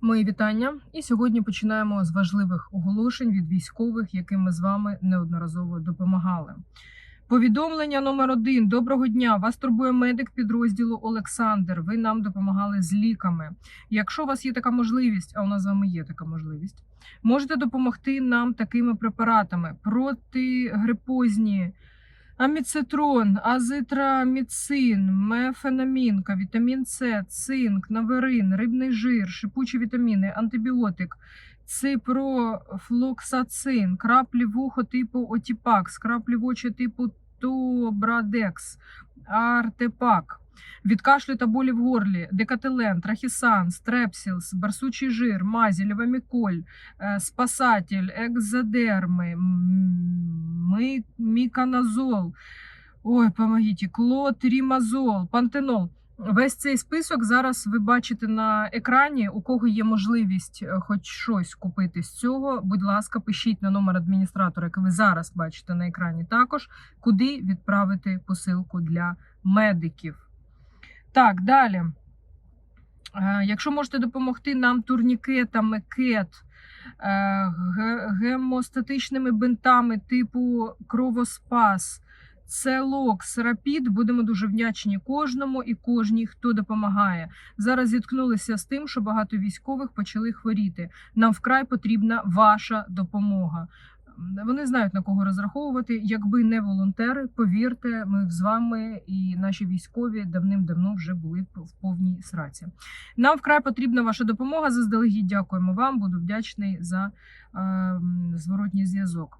Мої вітання. І сьогодні починаємо з важливих оголошень від військових, яким ми з вами неодноразово допомагали. Повідомлення номер один. Доброго дня. Вас турбує медик підрозділу Олександр. Ви нам допомагали з ліками. Якщо у вас є така можливість, а у нас з вами є така можливість, можете допомогти нам такими препаратами протигрипозні. Аміцитрон, азитраміцин, мефенамінка, вітамін С, цинк, наверин, рибний жир, шипучі вітаміни, антибіотик, ципрофлоксацин, краплі вухо типу Отіпакс, краплі в очі типу Тобрадекс, Артепак. Від кашлю та болі в горлі, декателен, трахісан, стрепсілс, барсучий жир, мазі, леваміколь, е, спасатель, екзодерми, ми- міканазол, ой, помогіть, клотрімазол, пантенол. Весь цей список зараз ви бачите на екрані. У кого є можливість е, хоч щось купити з цього, будь ласка, пишіть на номер адміністратора, який ви зараз бачите на екрані, також куди відправити посилку для медиків. Так, далі. Е, Якщо можете допомогти нам турнікетами, кет, е, гемостатичними бинтами типу кровоспас, Целокс, Рапід, будемо дуже вдячні кожному і кожній, хто допомагає. Зараз зіткнулися з тим, що багато військових почали хворіти. Нам вкрай потрібна ваша допомога. Вони знають на кого розраховувати. Якби не волонтери, повірте, ми з вами і наші військові давним-давно вже були б в повній сраці. Нам вкрай потрібна ваша допомога. Заздалегідь дякуємо вам. Буду вдячний за е, зворотній зв'язок.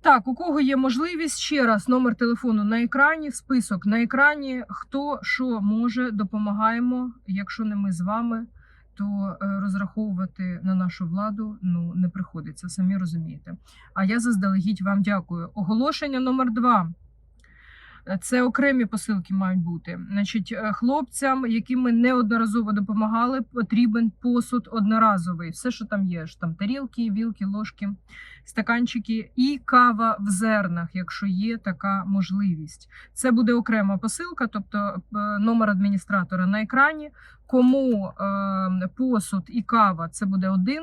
Так, у кого є можливість ще раз номер телефону на екрані, список на екрані. Хто що може, допомагаємо. Якщо не ми з вами, то е, розраховувати на нашу владу ну не приходиться, самі розумієте. А я заздалегідь вам дякую. Оголошення номер два. Це окремі посилки мають бути. Значить, е, хлопцям, яким ми неодноразово допомагали, потрібен посуд одноразовий. Все, що там є, ж там тарілки, вілки, ложки, стаканчики і кава в зернах, якщо є така можливість. Це буде окрема посилка, тобто е, номер адміністратора на екрані. Кому е, посуд і кава це буде один,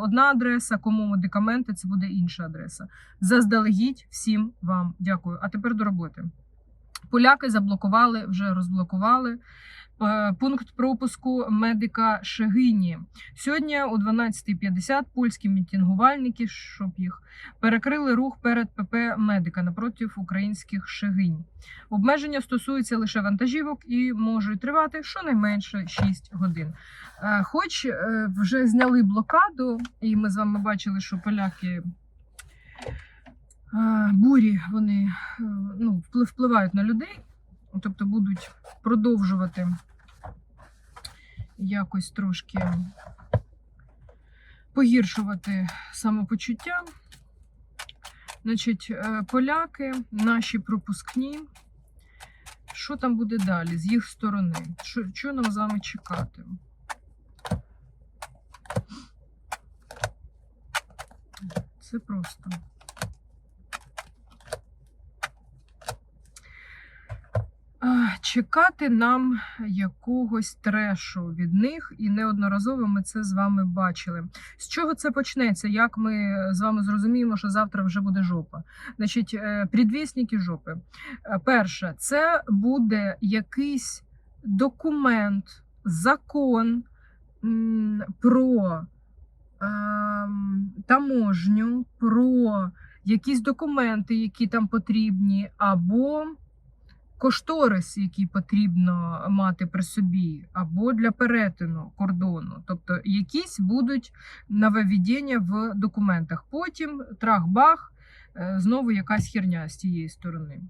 одна адреса, кому медикаменти це буде інша адреса. Заздалегідь всім вам дякую. А тепер до роботи. Поляки заблокували, вже розблокували е, пункт пропуску медика Шегині. Сьогодні о 12.50 польські мітингувальники, щоб їх перекрили рух перед ПП медика напротив українських Шегинь. Обмеження стосуються лише вантажівок і можуть тривати щонайменше 6 годин. Е, Хоч е, вже зняли блокаду, і ми з вами бачили, що поляки. Бурі вони е, ну, впливають на людей, тобто будуть продовжувати якось трошки погіршувати самопочуття. Значить, е, поляки, наші пропускні. Що там буде далі з їх сторони? Що, що нам з вами чекати? Це просто. Чекати нам якогось трешу від них, і неодноразово ми це з вами бачили. З чого це почнеться? Як ми з вами зрозуміємо, що завтра вже буде жопа? Значить, е, предвісники жопи. Е, Перше, це буде якийсь документ, закон про ем, таможню, про якісь документи, які там потрібні, або кошторис, який потрібно мати при собі, або для перетину кордону. Тобто якісь будуть нововведення в документах. Потім трах-бах, е, знову якась херня з тієї сторони.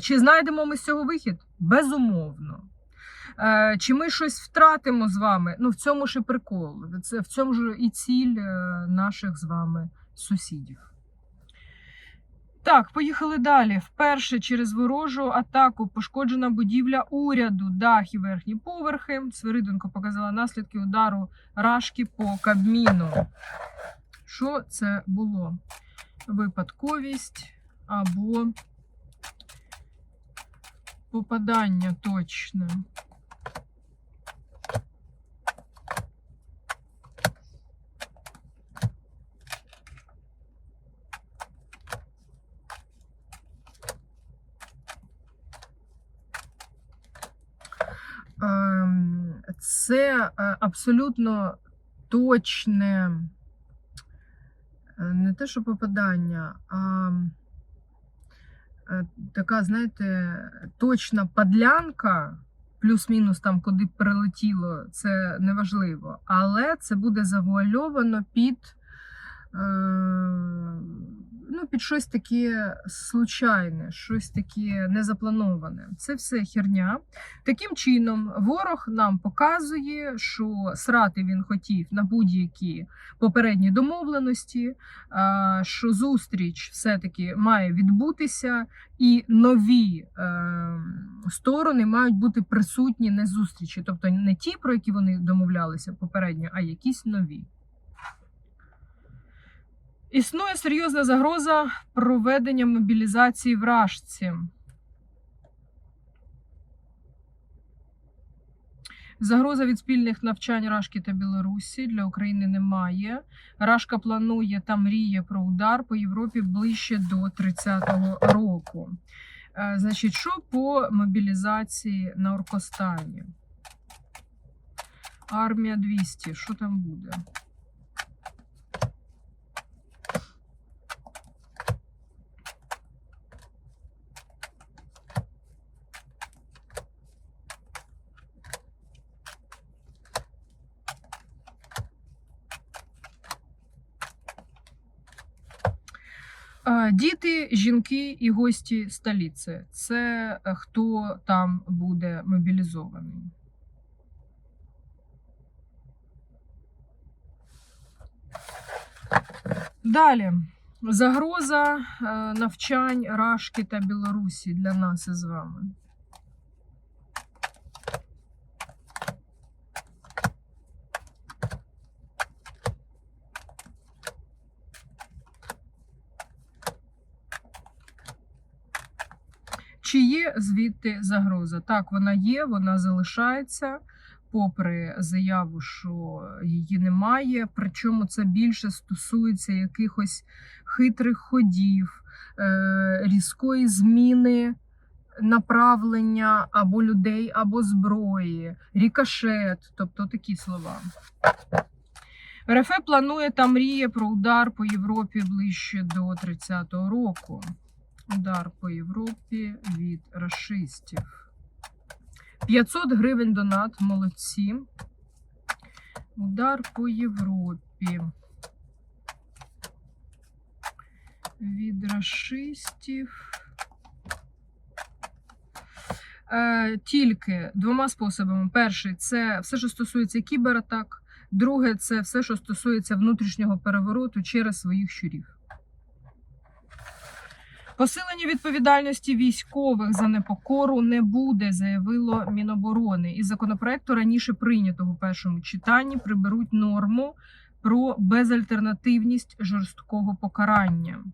Чи знайдемо ми з цього вихід? Безумовно. Е, Чи ми щось втратимо з вами? Ну, в цьому ж і прикол. Це в цьому ж і ціль е, наших з вами сусідів. Так, поїхали далі. Вперше через ворожу атаку пошкоджена будівля уряду, дах і верхні поверхи. Свириденко показала наслідки удару рашки по Кабміну. Що це було? Випадковість або попадання точне. е, абсолютно точне, е, не те, що попадання, а е, така, знаєте, точна подлянка, плюс-мінус там, куди прилетіло, це неважливо. Але це буде завуальовано під. Е, Ну, під щось таке случайне, щось таке незаплановане. Це все херня. Таким чином, ворог нам показує, що срати він хотів на будь-які попередні домовленості, що зустріч все-таки має відбутися, і нові е, сторони мають бути присутні на зустрічі, тобто не ті, про які вони домовлялися попередньо, а якісь нові. Існує серйозна загроза проведення мобілізації в Рашці. Загроза від спільних навчань Рашки та Білорусі для України немає. Рашка планує та мріє про удар по Європі ближче до 30-го року. Е, Значить, що по мобілізації на Оркостані? Армія 200. Що там буде? Діти, жінки і гості столиці це е, хто там буде мобілізований. Далі. Загроза е, навчань Рашки та Білорусі для нас із вами. Чи звідти загроза? Так, вона є, вона залишається, попри заяву, що її немає. Причому це більше стосується якихось хитрих ходів, е, різкої зміни направлення або людей, або зброї, рікошет, тобто такі слова. РФ планує та мріє про удар по Європі ближче до 30-го року. Удар по Європі від рашистів. 500 гривень донат, молодці. Удар по Європі. Від рашистів. Е, тільки двома способами. Перший це все, що стосується кібератак. Друге, це все, що стосується внутрішнього перевороту через своїх щурів. Посилення відповідальності військових за непокору не буде, заявило Міноборони. Із законопроекту раніше прийнятого в першому читанні приберуть норму про безальтернативність жорсткого покарання.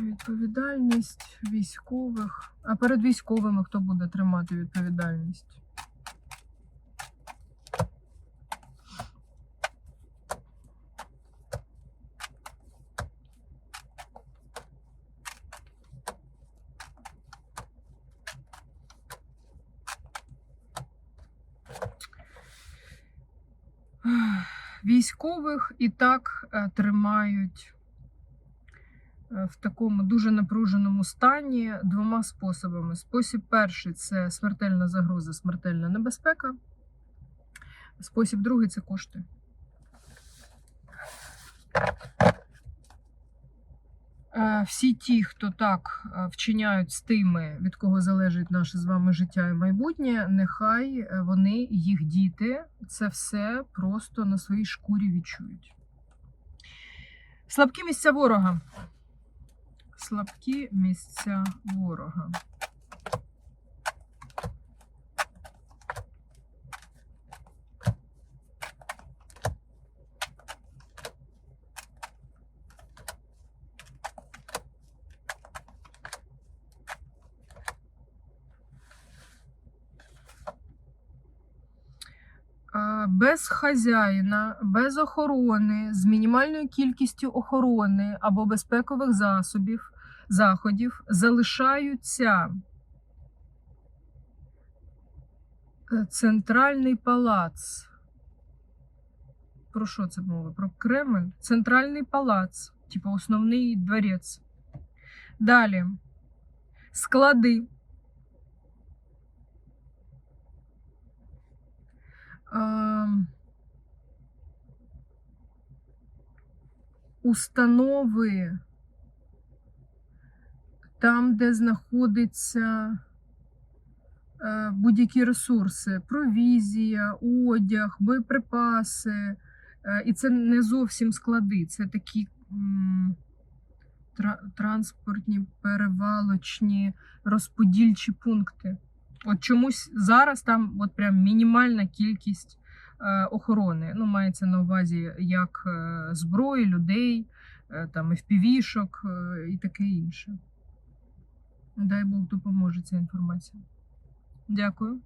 Відповідальність військових. А перед військовими хто буде тримати відповідальність? Військових і так е, тримають е, в такому дуже напруженому стані двома способами. Спосіб перший це смертельна загроза, смертельна небезпека. Спосіб другий це кошти. Е, Всі ті, хто так е, вчиняють з тими, від кого залежить наше з вами життя і майбутнє, нехай е, вони, їх діти, це все просто на своїй шкурі відчують. Слабкі місця ворога. Слабкі місця ворога. без хазяїна, без охорони, з мінімальною кількістю охорони або безпекових засобів, заходів залишаються е, центральний палац. Про що це мова? Про Кремль? Центральний палац, типу основний дворець. Далі склади. Установи там, де знаходиться е, будь-які ресурси, провізія, одяг, боєприпаси. Е, І це не зовсім склади, це такі транспортні, перевалочні, розподільчі пункти. От чомусь зараз там от прям мінімальна кількість е, охорони. Ну, мається на увазі як е, зброї, людей, е, там е, і таке інше. Дай Бог допоможе ця інформація. Дякую.